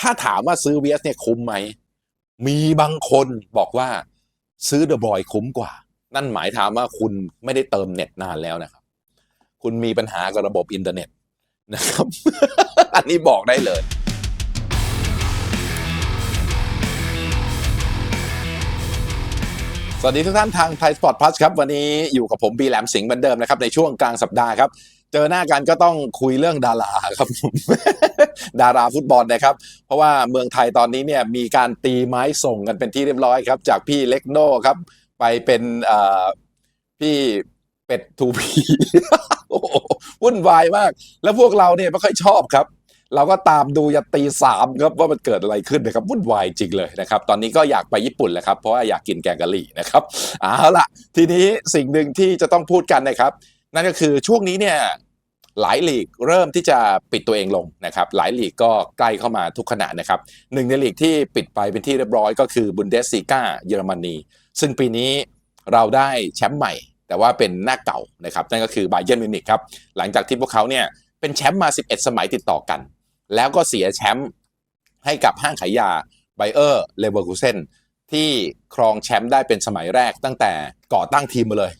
ถ้าถามว่าซื้อ VS เนี่ยคุ้มไหม มีบางคนบอกว่าซื้อเดอะบอยคุ้มกว่า นั่นหมายถามว่าคุณไม่ได้เติมเน็ตนานแล้วนะครับ คุณมีปัญหากับระบบอินเทอร์เน็ตนะครับ อันนี้บอกได้เลยสวัสดีทุกท่านทางไทยสปอร์ตพลัสครับ วันนี้อยู่กับผมบีแหลมสิงห์เหมือนเดิมนะครับ ในช่วงกลางสัปดาห์ครับ เจอหน้ากันก็ต้องคุยเรื่องดาราครับผมดาราฟุตบอลนะครับ เพราะว่าเมืองไทยตอนนี้เนี่ยมีการตีไม้ส่งกันเป็นที่เรียบร้อยครับ จากพี่เล็กโน่ครับ ไปเป็นพี่เป็ดทูพีวุ่นวายมาก แล้วพวกเราเนี่ยไม่ค่อยชอบครับ เราก็ตามดูยันตีสามครับว่ามันเกิดอะไรขึ้นนะครับวุ่นวายจริงเลยนะครับ ตอนนี้ก็อยากไปญี่ปุ่นแล้วครับ เพราะว่าอยากกินแกงกะหรี่นะครับเอาล่ะ ทีนี้สิ่งหนึ่งที่จะต้องพูดกันนะครับ นั่นก็คือช่วงนี้เนี่ย หลายลีกเริ่มที่จะปิดตัวเองลงนะครับ หลายลีกก็ใกล้เข้ามาทุกขณะนะครับหนึ่งในลีกที่ปิดไปเป็นที่เรียบร้อยก็คือบุนเดสซีกาเยอรมนี ซึ่งปีนี้เราได้แชมป์ใหม่ แต่ว่าเป็นหน้าเก่านะครับนั่นก็คือบาเยิร์นมิวนิกครับหลังจากที่พวกเขาเนี่ยเป็นแชมป์มา 11 สมัยติดต่อกัน แล้วก็เสียแชมป์ให้กับห้างขายยาไบเออร์เลเวอร์คูเซนที่ครองแชมป์ได้เป็นสมัยแรกตั้งแต่ก่อตั้งทีมมาเลย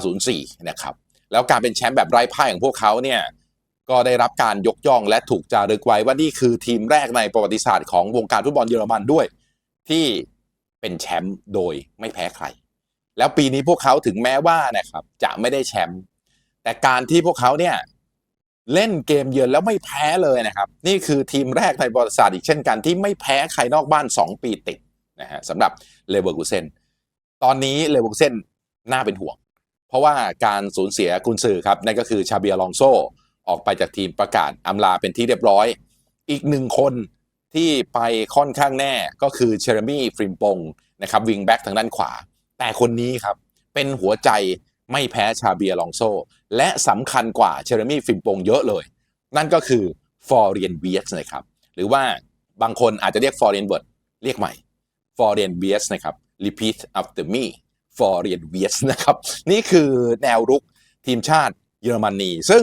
1904 นะครับ แล้วการเป็นแชมป์แบบไร้พ่ายของพวกเขาเนี่ยก็ได้รับการยกย่องและถูกจารึกไว้ว่านี่คือทีมแรกในประวัติศาสตร์ของวงการฟุตบอลเยอรมันด้วย ที่เป็นแชมป์โดยไม่แพ้ใคร แล้วปีนี้พวกเขาถึงแม้ว่านะครับจะไม่ได้แชมป์แต่การที่พวกเขาเนี่ยเล่นเกมเยือนแล้วไม่แพ้เลยนะครับ นี่คือทีมแรกในประวัติศาสตร์อีกเช่นกันที่ไม่แพ้ใครนอกบ้าน 2 ปีติดนะฮะสำหรับเลเวอร์คูเซนตอนนี้เลเวอร์คูเซนน่าเป็นห่วง เพราะว่าการสูญเสียกุนซือครับนั่นก็คือชาเบียลองโซออกไปจากทีมประกาศอำลาเป็นที่เรียบร้อย อีกหนึ่งคนที่ไปค่อนข้างแน่ก็คือเชอร์มี่ฟริมปงนะครับวิงแบ็กทางด้านขวา แต่คนนี้ครับ เป็นหัวใจไม่แพ้ชาเบียลองโซ และสำคัญกว่าเชอร์มี่ฟริมปงเยอะเลย นั่นก็คือฟอร์เรียนเวียสนะครับหรือว่าบางคนอาจจะเรียกฟอร์เรียนเบิร์ดเรียกใหม่ฟอร์เรียนเวียสนะครับ repeat after me ฟอร์เรียนเวียสนะครับ นี่คือแนวรุกทีมชาติเยอรมนี ซึ่ง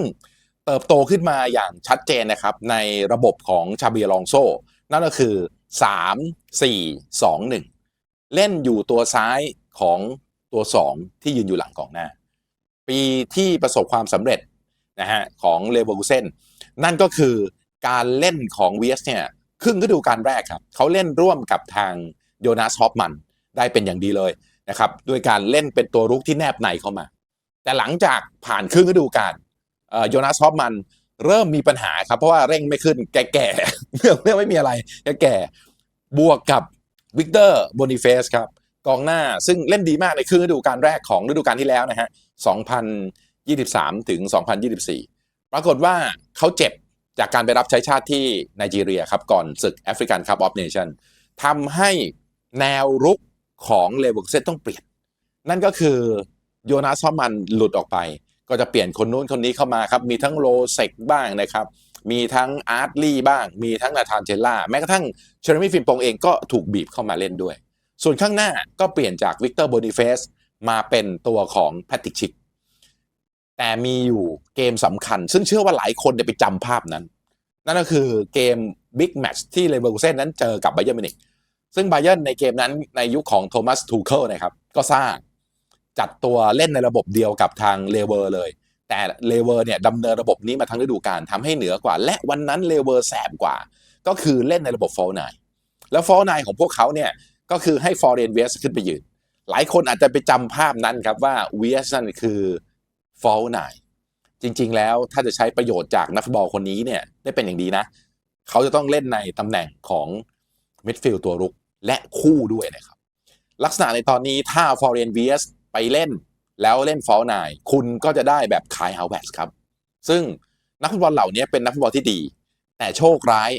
เติบโตขึ้นมาอย่างชัดเจนนะครับ ในระบบของชาเบียลองโซ นั่นก็คือ 3 4 2 1 เล่นอยู่ตัวซ้ายของตัว 2 ที่ยืนอยู่หลังกองหน้า ปีที่ประสบความสำเร็จนะฮะของเลเวอร์คูเซนนั่นก็คือการเล่นของเวียสเนี่ยครึ่งฤดูกาลแรกครับ เขาเล่นร่วมกับทางโยนาสฮอปมันได้เป็นอย่างดีเลย นะครับด้วยการเล่นเป็นตัวรุกที่แนบในเข้ามา แต่หลังจากผ่านครึ่งฤดูกาลเอ่อโยนาสฮอปมันเริ่มมีปัญหาครับเพราะว่าเร่งไม่ขึ้นแก่ๆเรื่เรื่องไม่มีอะไรแก่ๆบวกกับวิกเตอร์โบนิเฟสครับกองหน้าซึ่งเล่นดีมากในครึ่งฤดูกาลแรกของฤดูกาลที่แล้วนะฮะ 2023 ถึง 2024 ปรากฏว่าเขาเจ็บจากการไปรับใช้ชาติที่ไนจีเรียครับ ก่อนศึกแอฟริกันคัพออฟเนชั่นทำให้แนวรุก ของเลเวอร์เซนต้องเปลี่ยน นั่นก็คือโยนาสฮอมันหลุดออกไป ก็จะเปลี่ยนคนนู้นคนนี้เข้ามาครับ มีทั้งโรเซกบ้างนะครับ มีทั้งอาร์ตลี่บ้าง มีทั้งนาธานเจล่า แม้กระทั่งเชอร์มี่ฟิมปงเองก็ถูกบีบเข้ามาเล่นด้วย ส่วนข้างหน้าก็เปลี่ยนจากวิกเตอร์โบนิเฟสมาเป็นตัวของแพตติชิก แต่มีอยู่เกมสำคัญ ซึ่งเชื่อว่าหลายคนเนี่ยไปจำภาพนั้น นั่นก็คือเกมบิ๊กแมตช์ที่เลเวอร์เซนนั้นเจอกับไบเยอร์มินิก ซึ่งไบเยอร์ในเกมนั้นในยุคของโทมัสทูเคิลนะครับ ก็สร้างจัดตัวเล่นในระบบเดียวกับทางเลเวอร์เลย แต่เลเวอร์เนี่ยดำเนินระบบนี้มาทั้งฤดูกาลทำให้เหนือกว่า และวันนั้นเลเวอร์แสบกว่า ก็คือเล่นในระบบฟอลไนแล้วฟอลไนของพวกเขาเนี่ยก็คือให้ฟอร์เรนเวสขึ้นไปยืน หลายคนอาจจะไปจำภาพนั้นครับว่าเวสนั่นคือฟอลไนจริง ๆ แล้วถ้าจะใช้ประโยชน์จากนักฟุตบอลคนนี้เนี่ยได้เป็นอย่างดีนะ เขาจะต้องเล่นในตำแหน่งของมิดฟิลด์ตัวรุก และคู่ด้วยนะครับ ลักษณะในตอนนี้ถ้าฟอร์เรนเวสไปเล่นแล้วเล่นฟอลไนคุณก็จะได้แบบคายเฮาวเวสครับ ซึ่งนักฟุตบอลเหล่านี้เป็นนักฟุตบอลที่ดี แต่โชคร้าย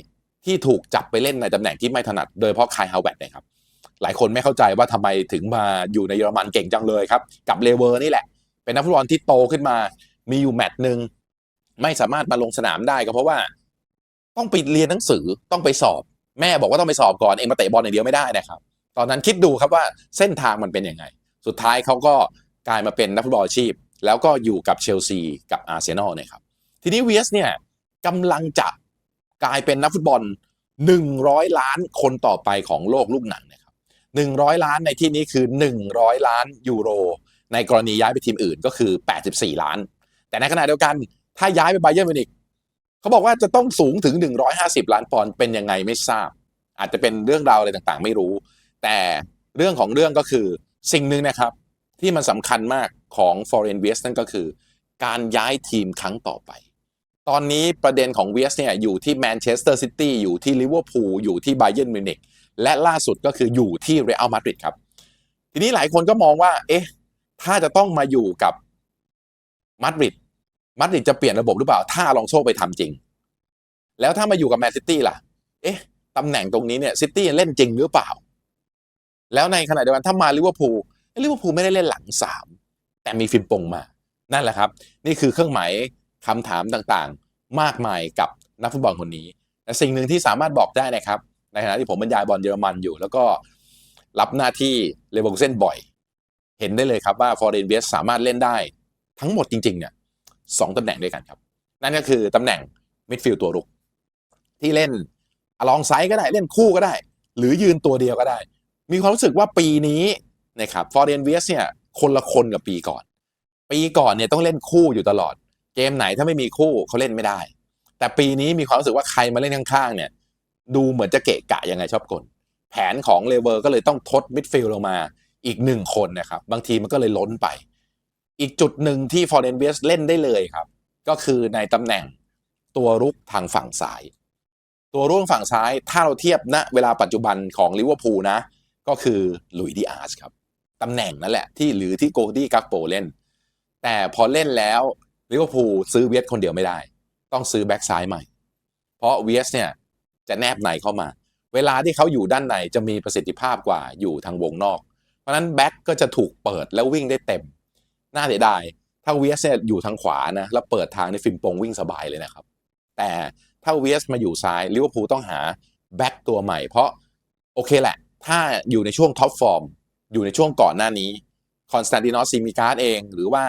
ที่ถูกจับไปเล่นในตำแหน่งที่ไม่ถนัด โดยเฉพาะคายเฮาวเวสนะครับ หลายคนไม่เข้าใจว่าทำไมถึงมาอยู่ในเยอรมันเก่งจังเลยครับ กับเลเวอร์นี่แหละ เป็นนักฟุตบอลที่โตขึ้นมา มีอยู่แมตช์หนึ่งไม่สามารถมาลงสนามได้ก็เพราะว่า ต้องไปเรียนหนังสือต้องไปสอบ แม่บอกว่าต้องไปสอบก่อนเองมาเตะบอลอย่างเดียวไม่ได้นะครับ ตอนนั้นคิดดูครับว่าเส้นทางมันเป็นยังไง สุดท้ายเขาก็กลายมาเป็นนักฟุตบอลอาชีพ แล้วก็อยู่กับเชลซีกับอาร์เซนอลเนี่ยครับทีนี้เวสเนี่ยกำลังจะกลายเป็นนักฟุตบอล 100 ล้านคนต่อไปของโลกลูกหนังนะครับ100 ล้านในที่นี้คือ 100 ล้านยูโร ในกรณีย้ายไปทีมอื่นก็คือ 84 ล้าน แต่ในขณะเดียวกันถ้าย้ายไปไบเยอร์มิวนิก เขาบอกว่าจะต้องสูงถึง 150 ล้านปอนด์เป็นยังไงไม่ทราบ อาจจะเป็นเรื่องราวอะไรต่างๆ ไม่รู้ แต่เรื่องของเรื่องก็คือสิ่งหนึ่งนะครับ ที่มันสำคัญมากของ Foreign West นั่นก็คือ การย้ายทีมครั้งต่อไป ตอนนี้ประเด็นของเวสเนี่ยอยู่ที่แมนเชสเตอร์ซิตี้อยู่ที่ลิเวอร์พูลอยู่ที่ไบเยนมิวนิกและล่าสุดก็คืออยู่ที่เรอัลมาดริดครับ ทีนี้หลายคนก็มองว่า เอ๊ะ ถ้าจะต้องมาอยู่กับมาดริด มาดริดจะเปลี่ยนระบบหรือเปล่า ถ้าลองโชคไปทำจริง แล้วถ้ามาอยู่กับแมนซิตี้ล่ะ เอ๊ะตำแหน่งตรงนี้เนี่ยซิตี้เล่นจริงหรือเปล่า แล้วในขณะเดียวกันถ้ามาลิเวอร์พูลลิเวอร์พูลไม่ได้เล่นหลังสามแต่มีฟิมปงมานั่นแหละครับ นี่คือเครื่องหมายคำถามต่างๆ มากมายกับนักฟุตบอลคนนี้แต่สิ่งหนึ่งที่สามารถบอกได้นะครับ ในขณะที่ผมบรรยายบอลเยอรมันอยู่ แล้วก็รับหน้าที่เลเวอร์เซนบ่อย เห็นได้เลยครับว่าฟอร์เรนเบสสามารถเล่นได้ทั้งหมดจริงๆเนี่ย สองตำแหน่งด้วยกันครับ นั่นก็คือตำแหน่งมิดฟิลด์ตัวรุก ที่เล่นอลองไซด์ก็ได้เล่นคู่ก็ได้ หรือยืนตัวเดียวก็ได้ มีความรู้สึกว่าปีนี้นะครับฟอร์เรนเบสเนี่ยคนละคนกับปีก่อน ปีก่อนเนี่ยต้องเล่นคู่อยู่ตลอด เกมไหนถ้าไม่มีคู่เขาเล่นไม่ได้ แต่ปีนี้มีความรู้สึกว่าใครมาเล่นข้างๆเนี่ยดูเหมือนจะเกะกะยังไงชอบกลแผนของเลเวอร์ก็เลยต้องทดมิดฟิลด์ลงมาอีกหนึ่งคนนะครับบางทีมันก็เลยล้นไป อีกจุดหนึ่งที่ฟอร์เรนเบสเล่นได้เลยครับ ก็คือในตำแหน่งตัวรุกทางฝั่งซ้าย ตัวรุกฝั่งซ้ายถ้าเราเทียบณเวลาปัจจุบันของลิเวอร์พูลนะ ก็คือลุยดิอาร์สครับตำแหน่งนั่นแหละที่หรือที่โกดี้กักโปเล่น แต่พอเล่นแล้วลิเวอร์พูลซื้อเวสคนเดียวไม่ได้ ต้องซื้อแบ็กซ้ายใหม่ เพราะเวสเนี่ยจะแนบในเข้ามา เวลาที่เขาอยู่ด้านในจะมีประสิทธิภาพกว่าอยู่ทางวงนอก เพราะนั้นแบ็กก็จะถูกเปิดแล้ววิ่งได้เต็ม น่าเสียดาย ถ้าเวียสเนี่ยอยู่ทางขวานะ แล้วเปิดทางในฟิมปงวิ่งสบายเลยนะครับ แต่ถ้าเวียสมาอยู่ซ้ายลิเวอร์พูลต้องหาแบ็กตัวใหม่ เพราะโอเคแหละ ถ้าอยู่ในช่วงท็อปฟอร์ม อยู่ในช่วงก่อนหน้านี้คอนสแตนตินอสซิมิการ์ดเอง หรือว่า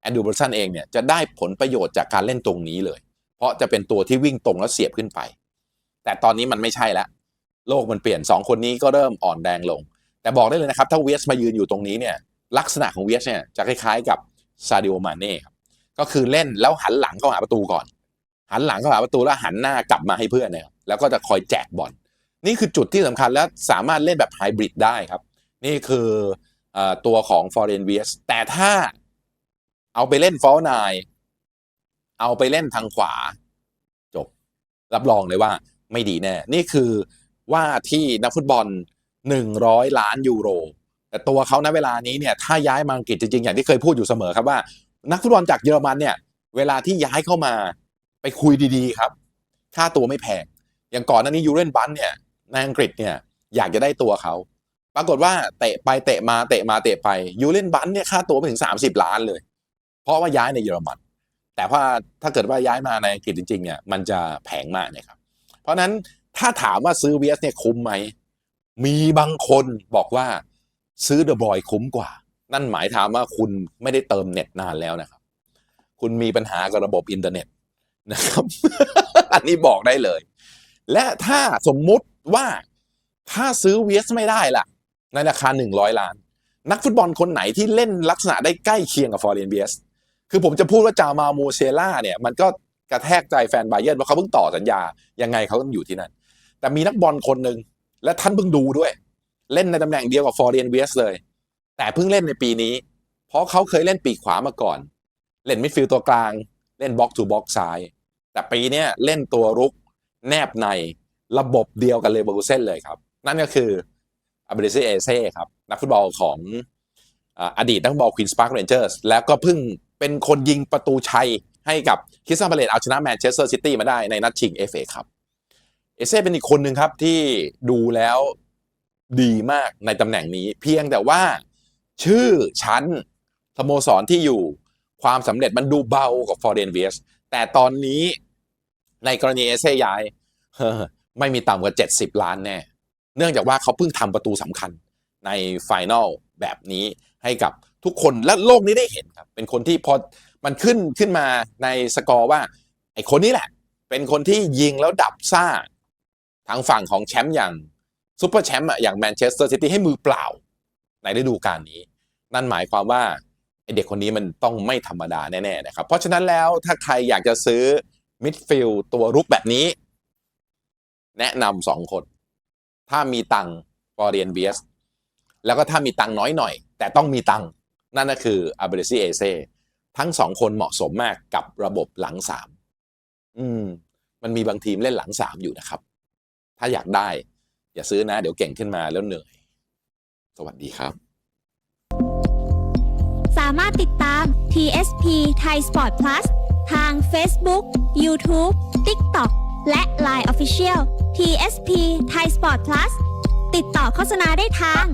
แอนดูเบอร์สันเองเนี่ยจะได้ผลประโยชน์จากการเล่นตรงนี้เลย เพราะจะเป็นตัวที่วิ่งตรงแล้วเสียบขึ้นไป แต่ตอนนี้มันไม่ใช่แล้วโลกมันเปลี่ยน 2 คนนี้ก็เริ่มอ่อนแรงลง แต่บอกได้เลยนะครับ ถ้าเวสมายืนอยู่ตรงนี้เนี่ย ลักษณะของเวสเนี่ยจะคล้ายๆกับซาดิโอมาเน่ครับก็คือเล่นแล้วหันหลังเข้าหาประตูก่อน หันหลังเข้าหาประตูแล้วหันหน้ากลับมาให้เพื่อนเนี่ยแล้วก็จะคอยแจกบอลนี่คือจุดที่สำคัญและสามารถเล่นแบบไฮบริดได้ครับ นี่คืออตัวของ Foreign v s แต่ถ้าเอาไปเล่นฟอลนายเอาไปเล่นทางขวา จบ รับรองเลยว่าไม่ดีแน่ นี่คือว่าที่นักฟุตบอล 100 ล้านยูโร แต่ตัวเขาณเวลานี้เนี่ยถ้าย้ายมาอังกฤษจริงๆอย่างที่เคยพูดอยู่เสมอครับว่า นักฟุตบอลจากเยอรมันเนี่ย เวลาที่ย้ายเข้ามาไปคุยดีๆครับค่าตัวไม่แพงอย่างก่อนหน้านี้ยูเรนบันเนี่ยในอังกฤษเนี่ยอยากจะได้ตัวเขาปรากฏว่าเตะไปเตะมาเตะมาเตะไปยูเรนบันเนี่ยค่าตัวไปถึง 30 ล้านเลย เพราะว่าย้ายในเยอรมัน แต่ว่าถ้าเกิดว่าย้ายมาในอังกฤษจริงๆเนี่ยมันจะแพงมากนะครับ เพราะนั้นถ้าถามว่าซื้อเวสเนี่ยคุ้มไหมมีบางคนบอกว่า ซื้อเดอะบอยคุ้มกว่า นั่นหมายถามว่าคุณไม่ได้เติมเน็ตนานแล้วนะครับ คุณมีปัญหากับระบบอินเทอร์เน็ตนะครับ อันนี้บอกได้เลย และถ้าสมมุติว่าถ้าซื้อเวสไม่ได้ล่ะ ในราคา 100 ล้าน นักฟุตบอลคนไหนที่เล่นลักษณะได้ใกล้เคียงกับฟอร์เรนเบสคือผมจะพูดว่าจามาโมเชล่าเนี่ย มันก็กระแทกใจแฟนไบเยร์นว่าเขาเพิ่งต่อสัญญา ยังไงเขาต้องอยู่ที่นั่น แต่มีนักบอลคนหนึ่งและท่านเพิ่งดูด้วย เล่นในตำแหน่งเดียวกับฟอร์เรียนเบียสเลย แต่เพิ่งเล่นในปีนี้ เพราะเขาเคยเล่นปีกขวามาก่อน เล่นมิดฟิลด์ตัวกลาง เล่นบ็อกซ์ทูบ็อกซ์ซ้าย แต่ปีนี้เล่นตัวรุกแนบในระบบเดียวกันเลยเบอร์เซนเลยครับ นั่นก็คืออับริซิเอเซ่ครับ นักฟุตบอลของอดีตนักบอลควีนสปาร์กเรนเจอร์สแล้วก็เพิ่งเป็นคนยิงประตูชัยให้กับคิสซันพาเลตเอาชนะแมนเชสเตอร์ซิตี้มาได้ในนัดชิง FA ครับ เอเซ่เป็นอีกคนหนึ่งครับที่ดูแล้ว ดีมากในตำแหน่งนี้ เพียงแต่ว่า ชื่อชั้นสโมสรที่อยู่ความสำเร็จมันดูเบากว่าฟอร์เรนเวียสแต่ตอนนี้ในกรณีเอเซย้ายไม่มีต่ำกว่า 70 ล้านแน่ เนื่องจากว่าเขาเพิ่งทำประตูสำคัญในไฟนลแบบนี้ให้กับทุกคนและโลกนี้ได้เห็นครับ เป็นคนที่พอมันขึ้นขึ้นมาในสกอร์ว่า ไอคนนี้แหละ เป็นคนที่ยิงแล้วดับซ่าทางฝั่งของแชมป์อย่าง ซูเปอร์แชมป์อะอย่างแมนเชสเตอร์ซิตี้ให้มือเปล่า ในฤดูกาลนี้ นั่นหมายความว่าไอเด็กคนนี้มันต้องไม่ธรรมดาแน่ๆนะครับ เพราะฉะนั้นแล้วถ้าใครอยากจะซื้อมิดฟิลด์ตัวรุกแบบนี้ แนะนำสองคน ถ้ามีตังฟอร์เรียนเบียสแล้วก็ถ้ามีตังน้อยหน่อย แต่ต้องมีตังนั่นก็คืออาเบรซิเอเซทั้งสองคนเหมาะสมมากกับระบบหลังสามอืม มันมีบางทีมเล่นหลังสามอยู่นะครับ ถ้าอยากได้ อย่าซื้อนะ เดี๋ยวเก่งขึ้นมาแล้วเหนื่อย สวัสดีครับ สามารถติดตาม TSP Thai Sport Plus ทาง Facebook, YouTube, TikTok และ Line Official TSP Thai Sport Plus ติดต่อโฆษณาได้ทาง